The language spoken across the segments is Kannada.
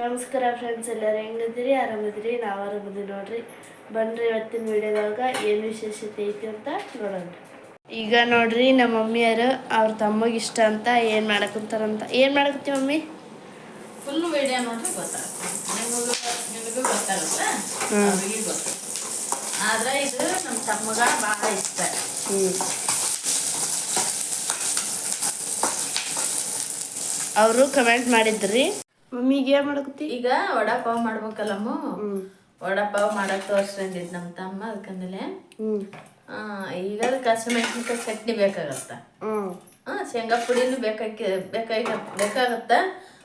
ನಮಸ್ಕಾರ ಫ್ರೆಂಡ್ಸ್ ಎಲ್ಲರೂ ಹೆಂಗಿದ್ದೀರಿ? ಆರಾಮಿದ್ದೀರಿ? ನಾವು ಆರಾಮಿದ್ದೀವಿ ನೋಡ್ರಿ. ಬನ್ರಿ ಇವತ್ತಿನ ವಿಡಿಯೋದಾಗ ಏನು ವಿಶೇಷತೆ ಐತಿ ಅಂತ ನೋಡೋಣ. ಈಗ ನೋಡ್ರಿ ನಮ್ಮ ಮಮ್ಮಿಯರು ಅವ್ರ ತಮ್ಮಗೆ ಇಷ್ಟ ಅಂತ ಏನು ಮಾಡಕಂತಾರಂತ ಏನು ಮಾಡಕತ್ತಿ ಮಮ್ಮಿ? ಫುಲ್ ವಿಡಿಯೋ ಮಾತ್ರ ಗೊತ್ತಾಗುತ್ತೆ. ಆದ್ರೆ ಇದು ನಮ್ಮ ತಮ್ಮಗ ಭಾಳ ಇಷ್ಟ. ಅವರು ಕಮೆಂಟ್ ಮಾಡಿದ್ರಿ. ಮಮ್ಮಿಗೆ ಏನ್ ಮಾಡಕತ್ತಿ? ಈಗ ವಡಾಪಾವ್ ಮಾಡ್ಬೇಕಲ್ಲಮ್ಮ. ವಡಾಪಾವ್ ಮಾಡಕ್ ತೋರ್ಸ್ಕೊಂಡಿದ್ ನಮ್ಮ ತಮ್ಮ ಅದಕ್ಕಂದಲೆ ಈಗ ಅದಕ್ಕೆ ಹಸಿಮೆಣಸಿನ್ಕಾಯಿ ಚಟ್ನಿ ಬೇಕಾಗತ್ತ. ಹಾ ಶೇಂಗಾ ಪುಡಿನೂ ಬೇಕಾಗಿ ಬೇಕಾಗಿ ಬೇಕಾಗತ್ತ.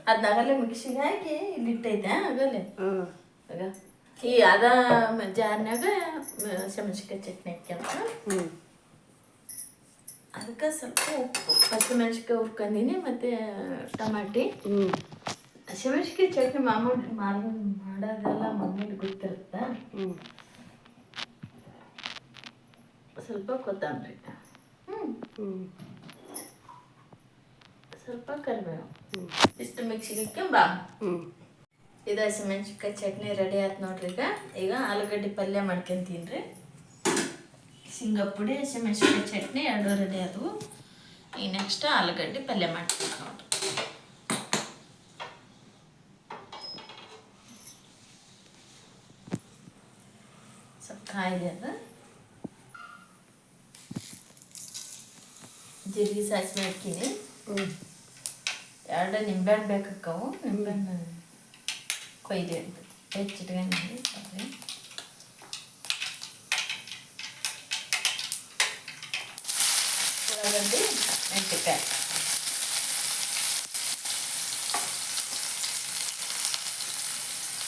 ಅದನ್ನ ಆಗಲೇ ಮಿಕ್ಸಿಗೆ ಹಾಕಿ ಇಲ್ಲಿ ಇಟ್ಟೈತೆ ಆಗಲೇ. ಆಗ ಈ ಅದ ಜಾರ್ನ್ಯಾಗ ಮೆಣಸಿನ್ಕಾಯಿ ಚಟ್ನಿ ಹಾಕ್ಯಂತ ಅದಕ್ಕೆ ಸ್ವಲ್ಪ ಉಪ್ಪು ಹಸಿಮೆಣಸಿನ್ಕಾಯಿ ಹುರ್ಕೊಂಡಿನಿ ಮತ್ತೆ ಟಮಾಟಿ. ಹಸಿಮೆಣ್ಸಿಕಾಯಿ ಚಟ್ನಿ ಮಾಮೂಲಿ ಮಾಡ್ ಮಾಡೋದೆಲ್ಲ ಮಮ್ಮಿಗೆ ಗೊತ್ತಿರುತ್ತೆ. ಸ್ವಲ್ಪ ಕೊತ್ತಂಬರಿ. ಹ್ಞೂ ಸ್ವಲ್ಪ ಕರಿಬೇವು. ಇಷ್ಟು ಮಿಕ್ಸಿಗೆ ಬಾ ಹ್ಞೂ ಇದು ಹಸಿಮೆಣ್ಸಿನ್ಕಾಯಿ ಚಟ್ನಿ ರೆಡಿ ಆಯ್ತು ನೋಡ್ರಿ ಈಗ. ಈಗ ಆಲೂಗಡ್ಡೆ ಪಲ್ಯ ಮಾಡ್ಕೊಂತೀನಿ ರೀ. ಶೇಂಗಾ ಪುಡಿ ಹಸಿಮೆಣ್ಸಿನ್ಕಾಯಿ ಚಟ್ನಿ ಎರಡು ರೆಡಿ ಆದವು. ಈಗ ನೆಕ್ಸ್ಟ್ ಆಲೂಗಡ್ಡೆ ಪಲ್ಯ ಮಾಡ್ತೀನಿ ನೋಡ್ರಿ. ಸ್ವಲ್ಪ ಕಾಯಿಲೆ ಅದ ಜೀರಿಗೆ ಸಾಸಿವೆ ಹಾಕಿನಿ ಹ್ಞೂ ಎರಡು ನಿಂಬೆಹಣ್ಣು ಬೇಕಾಕ್ಕವು ನಿಂಬೆಹಣ್ಣು ಕೊಯ್ದು ಹಿಡ್ದು ಹೆಚ್ಚಿಟ್ಕೊಂಡಿನಿ ಬರ್ರಿ ಉಳ್ಳಾಗಡ್ಡಿ ಮೆಣಸಿನ್ಕಾಯಿ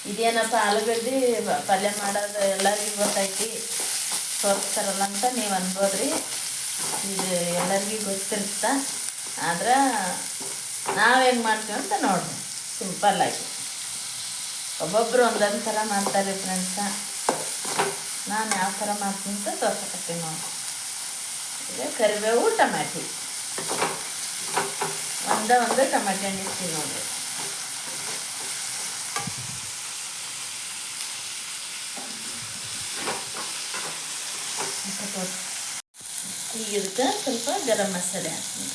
ಇದೇನಪ್ಪ ಆಲೂಗಡ್ಡೆ ಪಲ್ಯ ಮಾಡೋದು ಎಲ್ಲರಿಗೂ ಗೊತ್ತೈತಿ. ತೋರಿಸ್ತಾರಲ್ಲ ಅಂತ ನೀವು ಅನ್ಬೋದ್ರಿ. ಇದು ಎಲ್ಲರಿಗೂ ಗೊತ್ತಿರುತ್ತೆ? ಆದ್ರೆ ನಾವು ಹೆಂಗೆ ಮಾಡ್ತೀವಿ ಅಂತ ನೋಡ್ರಿ. ಸಿಂಪಲ್ಲಾಗಿ ಒಬ್ಬೊಬ್ಬರು ಒಂದೊಂದು ಥರ ಮಾಡ್ತಾರೆ ಫ್ರೆಂಡ್ಸ ನಾನು ಯಾವ ಥರ ಮಾಡ್ತೀನಿ ಅಂತ ತೋರ್ಸಕತ್ತೀನಿ ನೋಡಿ ಈಗ ಕರಿಬೇವು, ಟಮಾಟಿ. ಒಂದೇ ಒಂದು ಟಮಾಟಿ ಹಣ್ಣು ಇರ್ತೀವಿ ನೋಡ್ರಿ ಅಂತ ತೋರ್ಸಿ. ಇದಕ್ಕೆ ಸ್ವಲ್ಪ ಗರಂ ಮಸಾಲೆ ಹಾಕ್ತೀನಿ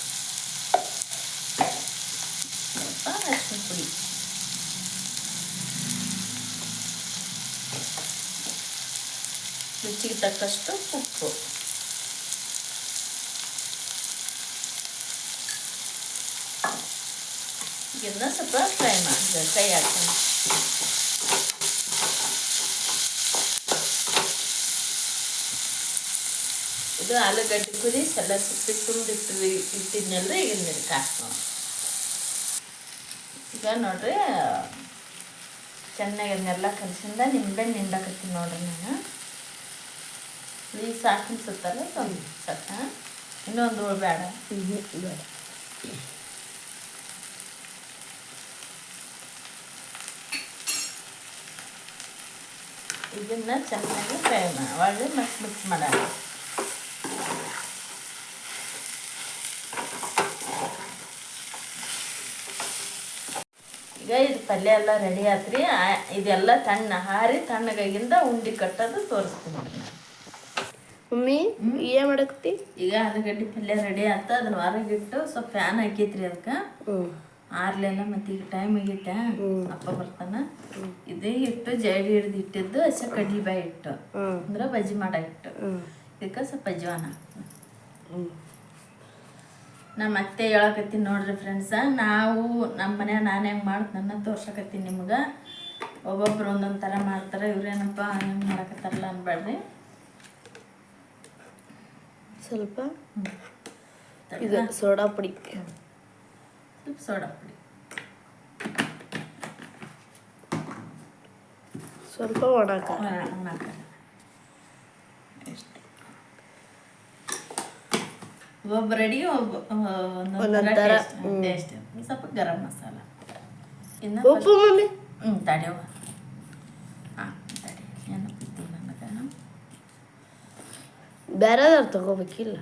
ಸ್ವಲ್ಪ ಅರಿಶಿನ ಪುಡಿ ರುಚಿಗೆ ತಕ್ಕಷ್ಟು ಉಪ್ಪು ಇದನ್ನ ಸ್ವಲ್ಪ ಫ್ರೈ ಮಾಡಿದೆ ಫ್ರೈ ಹಾಕ್ತೀನಿ ಇದು ಆಲೂಗಡ್ಡೆ ಕುದಿ ಎಲ್ಲ ತುಂಬಿ ತುಂಬಿಟ್ಟು ಇಟ್ಟಿದ್ನಲ್ರಿ ಈಗ ಇದಕ್ಕೆ ಹಾಕ್ತೀನಿ ಈಗ ನೋಡ್ರಿ ಚೆನ್ನಾಗಿ ಅದನ್ನೆಲ್ಲ ಕಲಸಿಂದ ನಿಂಬೆ ನಿಂಬಕತ್ತಿ ನೋಡ್ರಿ ನಾನು. ಪ್ಲೀಸ್ ಸಾಕು ಅನ್ಸುತ್ತಲ್ಲ ಸ್ವಲ್ಪ ಸತ್ತ ಇನ್ನೊಂದು ಬೇಡ. ಬೇಡ. ಇದನ್ನ ಚೆನ್ನಾಗಿ ಫ್ರೈ ಮಾಡಿ. ಒಳ್ಳೆ ಮತ್ತೆ ಮಿಕ್ಸ್ ಮಾಡೋಣ. ಈಗ ಇದು ಪಲ್ಯ ಎಲ್ಲ ರೆಡಿ ಆತ್ರಿ. ಇದೆಲ್ಲ ತಣ್ಣ ಹಾರಿ ತಣ್ಣಗಾಗಿಂದ ಉಂಡಿ ಕಟ್ಟೋದು ತೋರಿಸ್ತೀನಿ. ಮಮ್ಮಿ ಏನು ಮಾಡಕ್ತಿ ಈಗ ಆಲೂಗಡ್ಡೆ ಪಲ್ಯ ರೆಡಿ ಆತ ಅದನ್ನ ಹೊರಗಿಟ್ಟು ಸ್ವಲ್ಪ ಫ್ಯಾನ್ ಹಾಕೈತ್ರಿ ಅದಕ್ಕೆ. ಆರ್ಲೆಲ್ಲ ಮತ್ತೆ ಈಗ ಟೈಮ್ ಆಗೈತೆ. ಅಪ್ಪ ಬರ್ತಾನ. ಇದು ಇಟ್ಟು ಜಡಿ ಹಿಡ್ದು ಇಟ್ಟಿದ್ದು ಹಸಿ ಕಡ್ಲಿ ಬಾಯಿ ಇಟ್ಟು ಅಂದ್ರೆ ಬಜ್ಜಿ ಮಾಡ ಇಟ್ಟು ಇದಕ್ಕೆ ಸ್ವಲ್ಪ ಅಜ್ವಾನ. ನಮ್ಮ ಅತ್ತೆ ಹೇಳಕತ್ತೀನಿ ನೋಡ್ರಿ ಫ್ರೆಂಡ್ಸ ನಾವು ನಮ್ಮ ಮನ್ಯಾಗ ನಾನು ಹೆಂಗೆ ಮಾಡ್ತೀನಿ ತೋರ್ಸಕತ್ತೀನಿ ನಿಮ್ಗೆ. ಒಬ್ಬೊಬ್ರು ಒಂದೊಂದು ಥರ ಮಾಡ್ತಾರೆ. ಇವ್ರೇನಪ್ಪ ಹೆಂಗೆ ಮಾಡಕತ್ತಾರಲ್ಲ ಅನ್ಬೇಡ್ರಿ ಸ್ವಲ್ಪ ಇದು ಸೋಡಾ ಪುಡಿ. ಸ್ವಲ್ಪ ಸೋಡಾ ಪುಡಿ. ಸ್ವಲ್ಪ ಒಣಕ. ಒಬ್ಬ ರೆಡಿ ಒಬ್ಬ ಒಂದೊಂದ್ ಥರ, ಟೇಸ್ಟ್ ಸ್ವಲ್ಪ ಗರಂ ಮಸಾಲ. ಇನ್ನು ಉಪ್ಪು ಮಮ್ಮಿ? ಹ್ಞೂ ತಡೆಯವ ಹಾಂ ತಡೆ. ನೆನಪಿತ್ತು ನನಗೆ ಬೇರೆದವ್ರು ತಗೋಬೇಕಿಲ್ಲ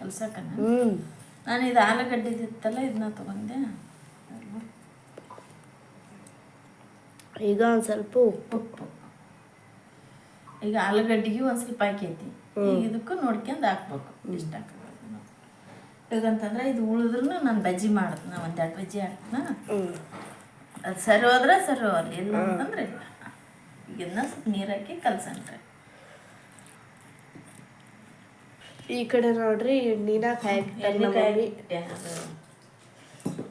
ಕಲ್ಸಕ್ಕನ? ಹ್ಞೂ ನಾನು ಇದು ಆಲೂಗಡ್ಡೆದಿತ್ತಲ್ಲ ಇದನ್ನ ತಗೊಂಡೆ. ಈಗ ಒಂದು ಸ್ವಲ್ಪ ಉಪ್ಪು. ಉಪ್ಪು. ಈಗ ಆಲೂಗಡ್ಡೆಗೆ ಒಂದು ಸ್ವಲ್ಪ ಹಾಕೈತಿ ಈಗ ಇದಕ್ಕೂ ನೋಡ್ಕೊಂಡು ಹಾಕ್ಬೇಕು ಇಷ್ಟ. ಈಗಂತಂದ್ರೆ ಇದು ಉಳಿದ್ರೂ ನಾನು ಬಜ್ಜಿ ಮಾಡ್ತೀನಿ ಎರಡು ಬಜ್ಜಿ ಹಾಕ್ತೀನಿ. ಅದು ಸರಿ ಹೋದ್ರೆ ಸರಿ ಹೋಗ್ಲಿ ಇಲ್ಲ ಅಂತಂದ್ರೆ ಇಲ್ಲ. ಇದನ್ನ ಸ್ವಲ್ಪ ನೀರು ಹಾಕಿ ಕಲ್ಸಂಟ್ರೆ ಈ ಕಡೆ ನೋಡ್ರಿ ನೀರಾಗ ಹಾಕಿ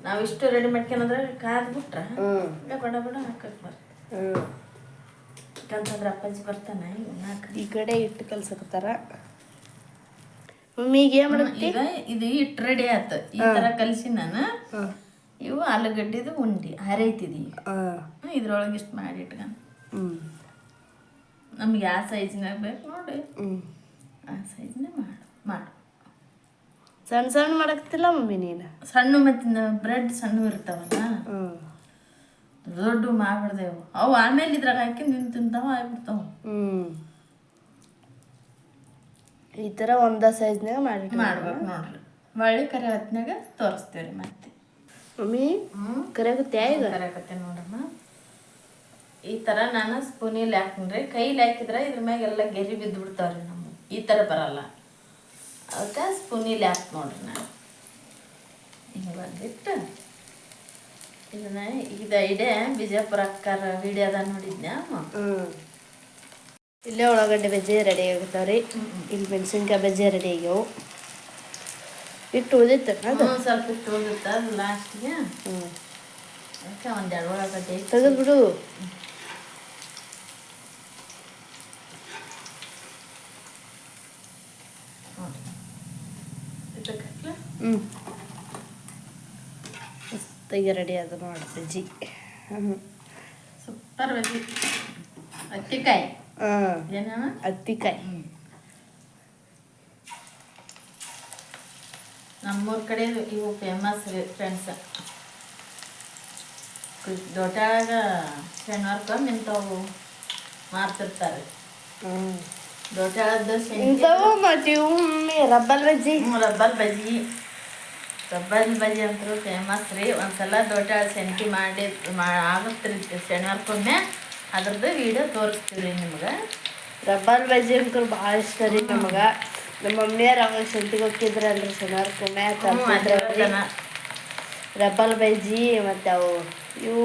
ನಾವು ಇಷ್ಟು ರೆಡಿ ಮಾಡ್ಕೊಂಡ್ರೆ ಕಾದ್ ಬಿಟ್ರೆ ಬಡ ಬಡ ಹಾಕಕ್ ಬರ್ತದೆ ಯಾಕಂತಂದ್ರೆ ಅಪ್ಪಾಜಿ ಬರ್ತಾನೆ ಈ ಕಡೆ ಇಟ್ಟು ಕಲ್ಸಕತ್ತಾರ. ಮಮ್ಮಿ ಈಗ ಏನು ಮಾಡತ್ತಿ ಈಗ ಇದು ಇಟ್ಟು ರೆಡಿ ಆಯ್ತು ಈ ತರ ಕಲಸಿ ನಾನು. ಇವು ಆಲೂಗಡ್ಡೆದು ಉಂಡಿ ಹರೈತಿದಿ. ಇದ್ರೊಳಗೆ ಇಷ್ಟು ಮಾಡಿ ಇಟ್ಕೊಂಡು. ನಮ್ಗೆ ಯಾವ ಸೈಜ್ನಾಗ ಬೇಕು ನೋಡಿ. ಆ ಸೈಜ್ನ ಮಾಡು ಮಾಡು. ಸಣ್ಣ ಸಣ್ಣ ಮಾಡಕ್ತಿಲ್ಲ ಮಮ್ಮಿ ನೀನು? ಸಣ್ಣ ಮತ್ತು ಬ್ರೆಡ್ ಸಣ್ಣ ಇರ್ತಾವಲ್ಲ? ದೊಡ್ಡ ಮಾಡ್ಬಿಡ್ದೇವು ಅವು ಆಮೇಲೆ ಇದ್ರಾಗ ಹಾಕಿ ನಿಂತು ತಿಂತಾವ ಆಗ್ಬಿಡ್ತಾವ. ಹ್ಞೂ ಈ ಥರ ಒಂದ ಸೈಜ್ನಾಗ ಮಾಡಿ ಮಾಡ್ಬೇಕು ನೋಡ್ರಿ. ಒಳ್ಳೆ ಕರೆ ಹೊತ್ನಾಗ ತೋರಿಸ್ತೀವಿ ರೀ ಮತ್ತೆ. ಮಮ್ಮಿ ಕರೆಯಕತ್ತ್ಯಾ ಈಗ ಕರೆಕತ್ತೆ ನೋಡಮ್ಮ. ಈ ಥರ ನಾನು ಸ್ಪೂನಲ್ಲಿ ಹಾಕ್ತೀನಿ ಕೈಲಿ ಹಾಕಿದ್ರೆ ಇದ್ರ ಮ್ಯಾಗ ಎಲ್ಲ ಗೆರಿ ಬಿದ್ದು ಬಿಡ್ತಾವ್ರಿ ನಮ್ಮ. ಈ ಥರ ಬರಲ್ಲ. ಅದಕ್ಕೆ ಸ್ಪೂನಿಲಿ ಹಾಕಿ ನೋಡ್ರಿ ನಾನು. ಹಿಂಗೆ ಬಂದಿಟ್ಟು ಇದನ್ನ ಇದು ಐಡೆ ಬಿಜಾಪುರ ಅಕ್ಕಾರ ವಿಡಿಯೋದ ನೋಡಿದ್ನ ಇಲ್ಲೇ ಉಳ್ಳಾಗಡ್ಡೆ ಬಜ್ಜಿ ರೆಡಿ ಆಗುತ್ತಾವ್ರಿ ಇಲ್ಲಿ ಮೆಣಸಿನ್ಕಾಯಿ ಬಜ್ಜಿ ರೆಡಿ ಆಗ್ಯಾವು ಇಟ್ಟು ಉಳಿದಿತ್ತು ಅದು ಹ್ಞೂ ಸ್ವಲ್ಪ ಇಟ್ಟು ಹೋಗುತ್ತೆ ಅದು ಲಾಸ್ಟಿಗೆ ಹ್ಞೂ ಅದಕ್ಕೆ ಒಂದೆರಡು ಒಳಗಡ್ಡೆ ಇಟ್ಟು ತೆಗೆದ್ಬಿಡು ಇದಕ್ಕೆ ಹಾಕ್ಲಾ? ಹ್ಞೂ ಮಸ್ತಾಗಿ ರೆಡಿ ಆದ ನೋಡಿ ಬಜ್ಜಿ ಹ್ಞೂ ಸೂಪರ್ ಬಜ್ಜಿ ಹತ್ತಿಕಾಯಿ ಹಾಂ ಏನ ಹತ್ತಿಕಾಯಿ ನಮ್ಮೂರ ಕಡೆ ಇವು ಫೇಮಸ್ ರೀ ಫ್ರೆಂಡ್ಸ್ ದೊಡ್ಡಾಗ ಶನಿವಾರಕ್ಕೆ ನಿಂತವು ಮಾರ್ತಿರ್ತಾರೆ ಹ್ಞೂ ದೊಡ್ಡಾಳದ ಇಂಥವು ಮತ್ತು ಇವು mummy rubber bajji rubber bajji rubber bajji ಅಂತೂ ಫೇಮಸ್ ರೀ ಒಂದ್ಸಲ ದೊಡ್ಡಾಳ ಶೆಂಕಿ ಮಾಡಿ ಮಾ ಆಗುತ್ತೆ ರೀ ಶನಿವಾರಕ್ಕೊಮ್ಮೆ ಅದ್ರದ್ದು ವಿಡಿಯೋ ತೋರಿಸ್ತೀವಿ ರೀ ನಿಮ್ಗೆ. ರಬ್ಬರ್ ಬಜ್ಜಿ ಅಂಕರ್ ಭಾಳ ಇಷ್ಟ ರೀ ನಮಗೆ. ನಮ್ಮ ಮಮ್ಮಿಯವ್ರು ಅವಾಗ ಸಂತಿಗೆ ಹೋಗಿದ್ರೆ ಅಂದ್ರೆ ಸುಮಾರು ತಂದಿದ್ರಲ್ರಿ ರಬ್ಬಲ್ ಬಜ್ಜಿ ಮತ್ತು ಅವು ಇವು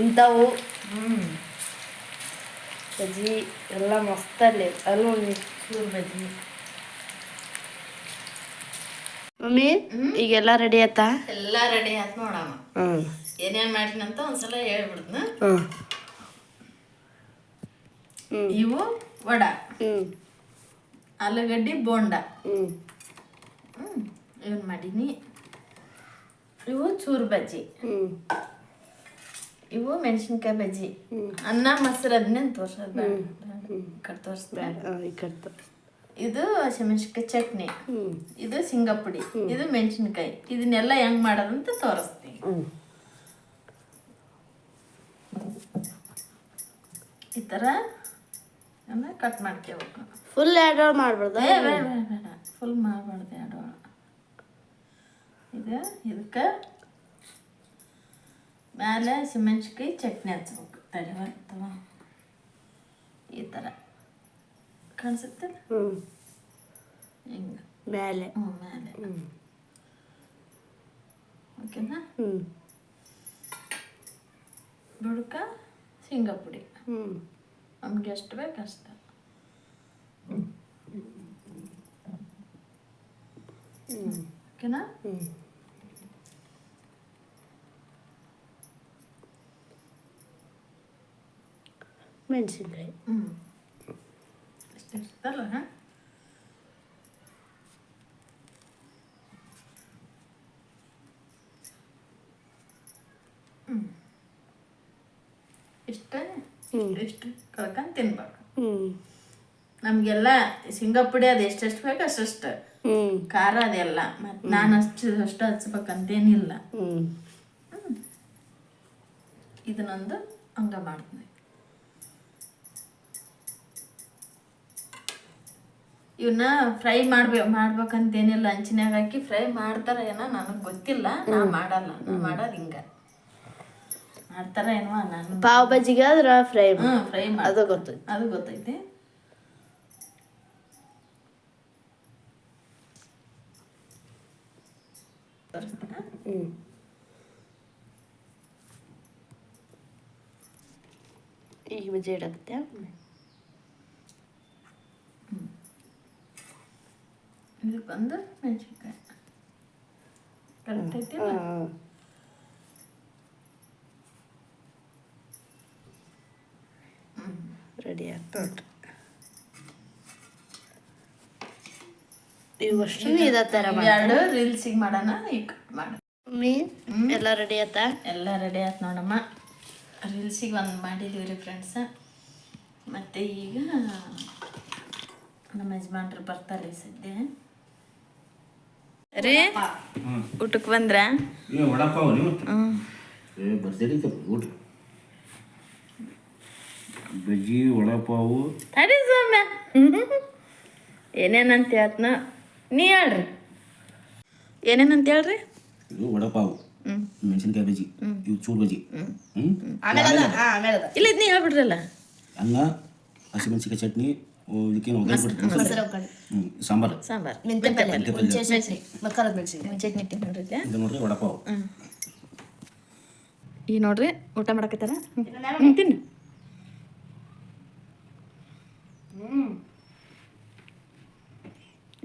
ಇಂಥವು. ಹ್ಞೂ ಬಜ್ಜಿ ಎಲ್ಲ ಮಸ್ತಲ್ಲಿ ಅಲ್ಲೂ ಮಮ್ಮಿ ಚೂರು ಬಜ್ಜಿ. ಮಮ್ಮಿ ಈಗೆಲ್ಲ ರೆಡಿ ಆಯ್ತಾ? ಎಲ್ಲ ರೆಡಿ ಆಯ್ತು ನೋಡಮ್ಮ. ಏನೇನು ಮಾಡಿನಂತ ಒಂದ್ಸಲ ಹೇಳ್ಬಿಡ್ದು ಹ್ಞೂ ಇವು ವಡ. ಆಲೂಗಡ್ಡಿ ಬೋಂಡ. ಇವನ್ ಮಾಡೀನಿ? ಇವು ಚೂರು ಬಜ್ಜಿ. ಇವು ಮೆಣಸಿನ್ಕಾಯಿ ಬಜ್ಜಿ. ಅನ್ನ ಮೊಸರು ಅದನ್ನೇ ತೋರ್ಸೋದು ಈ ಇದು ಹಸಿಮೆಣ್ಸಿನ್ಕಾಯಿ ಚಟ್ನಿ. ಇದು ಸಿಂಗಪುಡಿ ಇದು ಮೆಣಸಿನ್ಕಾಯಿ. ಇದನ್ನೆಲ್ಲ ಹೆಂಗ್ ಮಾಡೋದಂತ ತೋರಿಸ್ತೀನಿ. ಈ ಥರ ಕಟ್ ಮಾಡ್ಕೋಬೇಕು ಫುಲ್ ಆ್ಯಡ್ ಮಾಡ್ಬಾರ್ದು? ಏ ಬೇಡ ಬೇಡ ಬೇಡ. ಫುಲ್ ಮಾಡಬಾರ್ದು ಎರಡು ಇದು ಇದಕ್ಕೆ ಮೇಲೆ ಸಿಮೆಂಟ್ಸ್ಕಾಯಿ ಚಟ್ನಿ ಹಚ್ಬೇಕು. ತಲೆ ಬರ್ತವ ಈ ಥರ ಕಾಣಿಸುತ್ತೆ? ಹಿಂಗೆ. ಮೇಲೆ ಹ್ಞೂ ಮೇಲೆ ಓಕೆನಾ? ಹ್ಞೂ ಬುಡಕ ಶೇಂಗಾ ಪುಡಿ. ಹ್ಞೂ ನಮ್ಗೆ ಎಷ್ಟು ಬೇಕು ಅಷ್ಟು ಓಕೆನಾ ಹ್ಞೂ ಮೆಣಸಿನ್ಕಾಯಿ ಹ್ಞೂ ಇಷ್ಟು ಇರ್ತಲ್ಲ ಹಾಂ ಹ್ಞೂ ಇಷ್ಟ ಇಷ್ಟು ಕಳ್ಕೊಂಡು ತಿನ್ಬೇಕು. ನಮಗೆಲ್ಲ ಶೇಂಗಾ ಪುಡಿ ಅದು ಎಷ್ಟೆಷ್ಟು ಬೇಕು ಅಷ್ಟಷ್ಟು. ಹ್ಞೂ ಖಾರ ಅದೆಲ್ಲ. ಮತ್ತು ನಾನು ಅಷ್ಟು ಅಷ್ಟು ಹಚ್ಬೇಕಂತೇನಿಲ್ಲ. ಇದನ್ನೊಂದು ಹಂಗ ಮಾಡ್ತೀನಿ. ಇವನ್ನ ಫ್ರೈ ಮಾಡ್ಬೇ ಮಾಡ್ಬೇಕಂತೇನಿಲ್ಲ. ಹಂಚಿನಾಗ ಹಾಕಿ ಫ್ರೈ ಮಾಡ್ತಾರ ಏನೋ ನನಗೆ ಗೊತ್ತಿಲ್ಲ. ನಾ ಮಾಡಲ್ಲ. ನಾ ಮಾಡೋದು ಹಿಂಗ. ಮಾಡ್ತಾರ ಏನೋ ನಾನು ಪಾವ್ ಬಜ್ಜಿಗೆ ಆದ್ರೆ ಫ್ರೈ ಹ್ಞೂ ಫ್ರೈ ಮಾಡಿ. ಅದು ಗೊತ್ತೈತಿ ಅದು ಗೊತ್ತೈತಿ ತೋರಿಸ್ತೀನಾ? ಹ್ಞೂ ಈಗ ಬಜ್ಜಿ ಇಡಕತ್ತೆ? ಇದು ಬಂದು ಮೆಣಸಿನ್ಕಾಯಿ. ಕರೆಕ್ಟ್ ಐತಿ ರೆಡಿ ಆಯ್ತು ಈ ಇವಷ್ಟು ಇದ ಥರ ಎರಡು ರೀಲ್ಸಿಗೆ ಮಾಡೋಣ ಈಗ ಮಾಡೋಣ ಮೀ ಎಲ್ಲ ರೆಡಿ ಆಯ್ತಾ? ಎಲ್ಲ ರೆಡಿ ಆಯ್ತು ನೋಡಮ್ಮ. ರೀಲ್ಸಿಗೆ ಒಂದು ಮಾಡಿದ್ದೀವಿ ರೀ ಫ್ರೆಂಡ್ಸ ಮತ್ತು ಈಗ ನಮ್ಮ ಯಜಮಾನ್ರು ಬರ್ತಾರೆ ಸದ್ಯ. ರೀ ಊಟಕ್ಕೆ ಬಂದ್ರ? ನೀವು ವಡಪಾವ್ ನೀವು ಹ್ಞೂ ಏ ಬರ್ತೀರಿ ಊಟ ಬಜ್ಜಿ ವಡಪಾವು. ಅದೇ ಸೌಮ್ಯ. ಏನೇನಂತ ಹೇಳ್ತನ ನೀ ಹೇಳ್ರಿ. ಏನೇನಂತ ಹೇಳ್ರಿ ಇದು ವಡಪಾವು. ಹ್ಞೂ ಮೆಣಸಿನ್ಕಾಯಿ ಬಜ್ಜಿ. ಇವು ಚೂರು ಬಜ್ಜಿ. ಇಲ್ಲ ಇದು ನೀ ಹೇಳ್ಬಿಡ್ರಲ್ಲ. ಅನ್ನ ಹಸಿಮೆಣಸಿನ್ಕಾಯಿ ಚಟ್ನಿ ಇದಕ್ಕೇನು ಒಗ್ಗರಣೆ ಕೊಡ್ತೀವಿ ಸಾಂಬಾರು. ಸಾಂಬಾರು. ಇದು ನೋಡ್ರಿ ವಡಪಾವು. ಈ ನೋಡ್ರಿ ಊಟ ಮಾಡಕತ್ತಾರ? ತಿನ್ನು.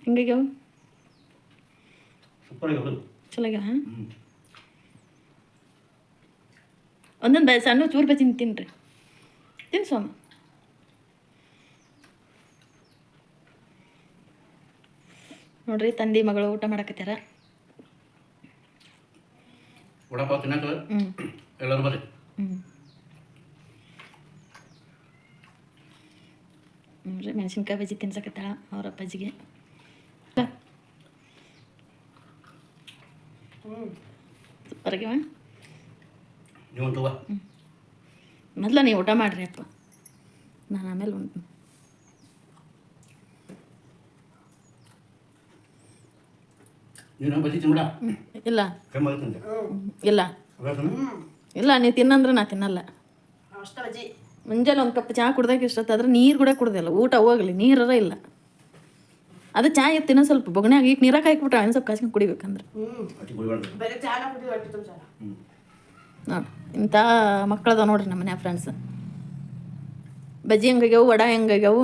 ಹೆಂಗಾಗ್ಯಾವ ಸೂಪರ್ ಆಗಿ ಚಲೋ ಆಗ್ಯಾವ ಒಂದೊಂದು ಬ ಸಣ್ಣ ಚೂರು ಬಜ್ಜಿ ತಿನ್ರಿ. ತಿನ್ ಸೋಮ. ನೋಡ್ರಿ ತಂದೆ ಮಗಳು ಊಟ ಮಾಡಕತ್ತಾರ ಎಲ್ಲರೂ ಬರ್ರಿ. ಹ್ಞೂ ನೋಡ್ರಿ ಮೆಣಸಿನ್ಕಾಯಿ ಬಜ್ಜಿ ತಿನ್ಸಕತ್ತಾಳ ಅವ್ರ ಅಪ್ಪಾಜಿಗೆ. ಹೊರಗೆ ಮೊದಲ ನೀವು ಊಟ ಮಾಡ್ರಿ ಅಪ್ಪ. ನಾನು ಆಮೇಲೆ ಉಂಟು. ಇಲ್ಲ. ಇಲ್ಲ. ಇಲ್ಲ ನೀವು ತಿನ್ನಂದ್ರೆ ನಾ ತಿನ್ನಲ್ಲ. ಮುಂಜಾನೆ ಒಂದು ಕಪ್ ಚಹಾ ಕುಡ್ದಾಗ ಆದ್ರೆ ನೀರು ಕೂಡ ಕುಡ್ದಿಲ್ಲ ಊಟ ಹೋಗಲಿ ನೀರರ ಇಲ್ಲ. ಅದು ಚಹಾ ಎತ್ತಿನ ಸ್ವಲ್ಪ ಬೊಗಣ್ಯಾಗ ಈಗ ನೀರಾಗ ಹಾಕ್ಬಿಟ್ರೆ ಅವನು ಸ್ವಲ್ಪ ಕಾಸ್ಕೊಂಡು ಕುಡಿಬೇಕಂದ್ರೆ. ನೋಡ್ರಿ ನೋಡಿ ಇಂಥ ಮಕ್ಕಳದ ನೋಡ್ರಿ ನಮ್ಮ ಮನೆ ಫ್ರೆಂಡ್ಸ್ ಬಜ್ಜಿ ಹೆಂಗಾಗ್ಯಾವು ವಡ ಹೆಂಗಾಗ್ಯಾವು.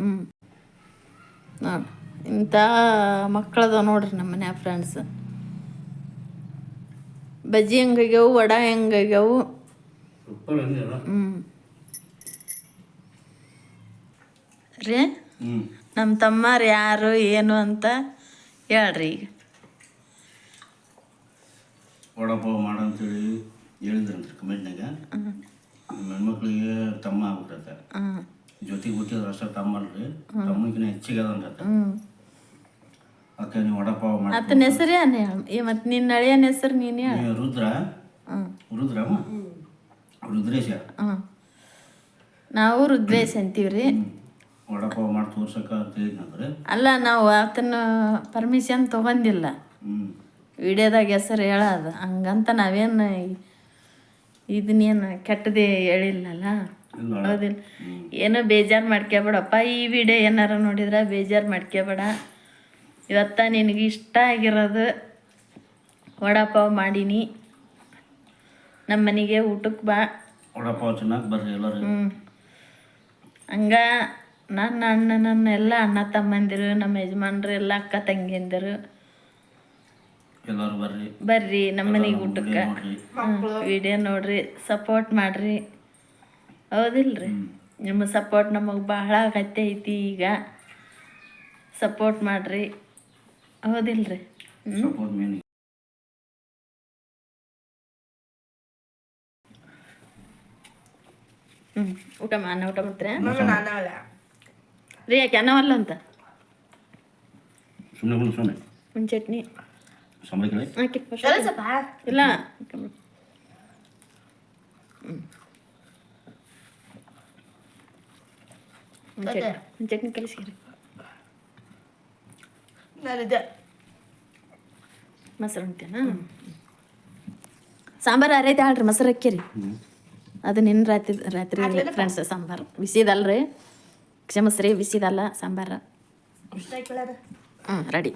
ಹ್ಞೂ ನೋಡಿ ಇಂಥ ಮಕ್ಕಳದ ನೋಡ್ರಿ ನಮ್ಮ ಮನೆ ಫ್ರೆಂಡ್ಸ್ ಬಜ್ಜಿ ಹೆಂಗಾಗ್ಯಾವು ವಡ ಹೆಂಗಾಗ್ಯಾವು. ಸೂಪರ್ ಹ್ಞೂ ರೀ ನಮ್ಮ ತಮ್ಮರು ಯಾರು ಏನು ಅಂತ ಹೇಳ್ರಿ ಈಗ. ವಡಪಾವ್ ಮಾಡಂತೇಳಿ ಹೇಳಿದ್ರಂತ್ರಿ ಕಮೆಂಟ್ನಾಗ ನಿಮ್ಮ ಹೆಣ್ಮಕ್ಳಿಗೆ ತಮ್ಮ ಆಗ್ಬಿಟ್ಟೈತೆ. ಜೊತೆಗೆ ಹುಟ್ಟಿದ್ರೆ ಅಷ್ಟೇ ತಮ್ಮ ಅಲ್ರಿ. ತಮ್ಮಗಿನ ಹೆಚ್ಚಿಗೆ ಅದಂತ ಅದಕ್ಕೆ ನೀವು ವಡಪಾವ್ ಮಾಡಿ ಆತನ ಹೆಸರು ಮತ್ತು ನಿನ್ನ ಅಳಿಯನ ಹೆಸರು ನೀನು ರುದ್ರ? ರುದ್ರಮ್ಮ? ರುದ್ರೇಶ. ನಾವು ರುದ್ರೇಶ್ ಅಂತೀವಿ ರೀ ವಡಪಾವ್ ಮಾಡಿ ತೋರ್ಸಕ್ಕ ಅಂತ ಹೇಳಿದ್ನಂದ್ರೆ ಅಲ್ಲ ನಾವು ಆತನ ಪರ್ಮಿಷನ್ ತಗೊಂದಿಲ್ಲ ವಿಡಿಯೋದಾಗ ಹೆಸರು ಹೇಳೋದು ಹಂಗಂತ ನಾವೇನು ಇದನ್ನೇನು ಕೆಟ್ಟದೇ ಹೇಳಿಲ್ಲಲ್ಲ? ಇಲ್ಲ. ಹೌದಿಲ್ಲ ಏನೋ ಬೇಜಾರು ಮಾಡ್ಕೋಬೇಡಪ್ಪ ಈ ವಿಡಿಯೋ ಏನಾರ ನೋಡಿದ್ರೆ ಬೇಜಾರು ಮಾಡ್ಕೋಬೇಡ ಇವತ್ತ ನಿನಗೆ ಇಷ್ಟ ಆಗಿರೋದು ವಡಾಪಾವ್ ಮಾಡೀನಿ. ನಮ್ಮ ಮನೆಗೆ ಊಟಕ್ಕೆ ಬಾ. ವಡಪಾವ್ ತಿನ್ನಕ್ಕೆ ಬರ್ರಿ ಎಲ್ಲರೂ. ಹ್ಞೂ ಹಂಗ ನನ್ನ ಅಣ್ಣ ನನ್ನ ಎಲ್ಲ ಅಣ್ಣ ತಮ್ಮಂದಿರು ನಮ್ಮ ಯಜಮಾನ್ರು ಎಲ್ಲ ಅಕ್ಕ ತಂಗಿಯಂದಿರು. ಎಲ್ಲರೂ ಬರ್ರಿ. ಬರ್ರಿ ನಮ್ಮ ಮನೆಗೆ ಊಟಕ್ಕೆ. ವಿಡಿಯೋ ನೋಡ್ರಿ ಸಪೋರ್ಟ್ ಮಾಡ್ರಿ. ಹೌದಿಲ್ರಿ? ನಿಮ್ಮ ಸಪೋರ್ಟ್ ನಮಗೆ ಬಹಳ ಅಗತ್ಯ ಐತಿ ಈಗ. ಸಪೋರ್ಟ್ ಮಾಡ್ರಿ. ಹೌದಿಲ್ರಿ? ಹ್ಞೂ ಊಟ ಅನ್ನ ಊಟ ಮಾಡ್ತಾರೆ? ಅಲ್ಲ ರೀ ಯಾಕೆ ಅನ್ನವಲ್ಲ ಅಂತ? ಸುಮ್ಮನೆ ಸುಮ್ಮನೆ ಒಂದು ಚಟ್ನಿ. ಹಾಕಿ ಇಲ್ಲ. ಒಂದು ಚಟ್ನಿ. ನಾನಿದ್ದೆ ಮೊಸರು ಉಂಟೇನಾ ಸಾಂಬಾರು ಅರೈತೆ ಹೇಳ್ರಿ ಮೊಸರು ಅಕ್ಕಿ ಹ್ಞೂ ಅದು ನಿನ್ನ ರಾತ್ರಿ ರಾತ್ರಿ ಫ್ರೆಂಡ್ಸ್ ಸಾಂಬಾರು. ಬಿಸಿದಲ್ರಿ? ಕ್ಷಮಸ್ರಿ ಬಿಸಿದಲ್ಲ ಸಾಂಬಾರು. ಹ್ಞೂ ರೆಡಿ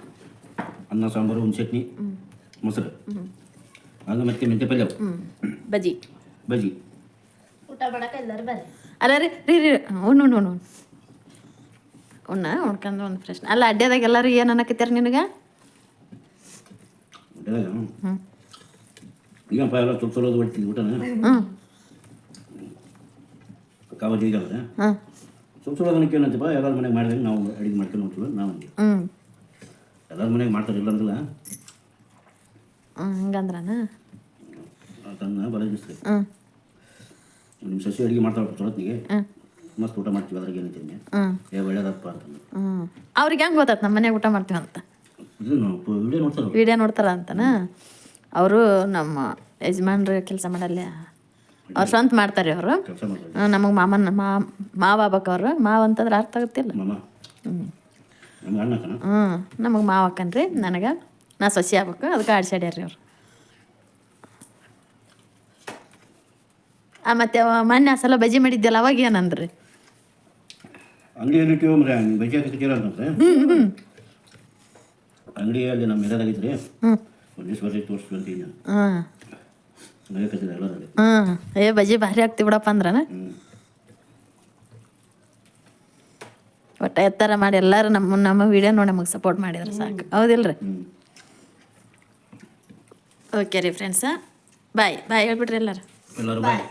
ಅನ್ನ ಸಾಂಬಾರು ಒಂದು ಚಟ್ನಿ. ಮೊಸರು. ಅದು ಮತ್ತೆ ಮೆಂತೆ ಪಲ್ಯ ಹ್ಞೂ ಬಜ್ಜಿ. ಬಜ್ಜಿ. ಊಟ ಮಾಡಕ್ಕೆ ಎಲ್ಲರೂ ಬರ್ರಿ. ಅಲ್ಲ ರೀ ರೀ ರೀ ಉಣ್ಣು ಉಣ್ಣು ಉಣ್ಣು ಉಣ್ಣ ಉಣ್ಕಂದ್ರೆ ಒಂದು ಪ್ರಶ್ನೆ. ಅಲ್ಲ ಅಡ್ಡದಾಗ ಎಲ್ಲರೂ ಏನು ಅನ್ನಕತ್ಯಾರ ನಿನಗೆ? ಹ್ಞೂ ಈಗಪ್ಪ ಎಲ್ಲ ತುಳು ತುಳೋದು ಹೊಡ್ತೀವಿ ಊಟನ. ಹ್ಞೂ ಕಾವಜಿ ಈಗಲ್ಲ ಹಾಂ. ಸುಮ್ ಸುಳ್ಳೋದಕ್ಕೆ ಏನಂತಪ್ಪ ಎಲ್ಲರ ಮನೆಗೆ ಮಾಡಿದಂಗೆ ನಾವು ಅಡುಗೆ ಮಾಡ್ಕೊಂಡು ಹೋಗ್ತೀವಿ ನಾವು ಅಂದ್ವಿ. ಹ್ಞೂ ಎಲ್ಲರ ಮನೆಗೆ ಮಾಡ್ತಾರೆ ಇಲ್ಲ ಅಂದಿಲ್ಲ ಹಂಗಂದ್ರನ? ತನ್ನ ಬಲಗಿಸ್ತೀವಿ ಹ್ಞೂ ನಿಮ್ಮ ಸಸಿ ಅಡುಗೆ ಮಾಡ್ತಾಳೆ ಹ್ಞೂ ಮಸ್ತ್ ಊಟ ಮಾಡ್ತೀವಿ ಅದ್ರಾಗ ಏನೈತಿ ಹ್ಞೂ ಏ ಒಳ್ಳೇದಪ್ಪ ಅಂತ ಹ್ಞೂ ಅವ್ರಿಗೆ ಹೆಂಗೆ ಗೊತ್ತಾಯ್ತು ನಮ್ಮ ಮನ್ಯಾಗ ಊಟ ಮಾಡ್ತೀವಿ ಅಂತ ಇದು ನಾವು ವಿಡಿಯೋ ನೋಡ್ತಾರೆ ವಿಡಿಯೋ ನೋಡ್ತಾರ ಅಂತನ ಅವರು ನಮ್ಮ ಯಜಮಾನ್ರು ಕೆಲಸ ಮಾಡಲ್ಲ? ಅವ್ರು ಸ್ವಂತ ಮಾಡ್ತಾರೆ ಅವರು. ನಮಗೆ ಮಾಮನ ಮಾ ಮಾವ ಅವರು. ಮಾವ ಅಂತಂದ್ರೆ ಅರ್ಥ ಆಗುತ್ತಿಲ್ಲ ಹ್ಞೂ ನಮ್ಗೆ ಹ್ಞೂ ಮಾವ ಅಕ್ಕನ್ರಿ ನನಗೆ. ನಾ ಸೊಸಿ ಆಗ್ಬೇಕು ಅದಕ್ಕೆ ಆಡ್ಸಾಡ್ಯಾರ್ರಿ ಅವ್ರು. ಆ ಮತ್ತೆ ಮೊನ್ನೆ ಆ ಸಲ ಬಜ್ಜಿ ಮಾಡಿದ್ದೆಲ್ಲ ಅವಾಗ ಏನಂದ್ರಿ ಅಂಗಡಿಯಲ್ಲಿ ಹಾಕಿದ್ದೀರ ಅಂತಂದ್ರೆ ಅಂಗಡಿಯಲ್ಲಿ ನಮ್ಮ ಹ್ಞೂ ಬರ್ರಿ ತೋರಿಸ್ತೀವಿ ಹಾಂ. ಹ್ಞೂ ಏ ಬಜ್ಜಿ ಭಾರಿ ಆಗ್ತಿ ಬಿಡಪ್ಪ ಅಂದ್ರನ? ಒಟ್ಟ ಎತ್ತರ ಮಾಡಿ ಎಲ್ಲರೂ ನಮ್ಮ ನಮ್ಮ ವಿಡಿಯೋ ನೋಡಿ ನಮಗೆ ಸಪೋರ್ಟ್ ಮಾಡಿದ್ರೆ ಸಾಕು. ಹೌದಿಲ್ರಿ? ಓಕೆ ರೀ ಫ್ರೆಂಡ್ಸ ಬಾಯ್ ಬಾಯ್ ಹೇಳ್ಬಿಟ್ರಿ ಎಲ್ಲರೂ. ಎಲ್ಲರೂ ಬಾಯ್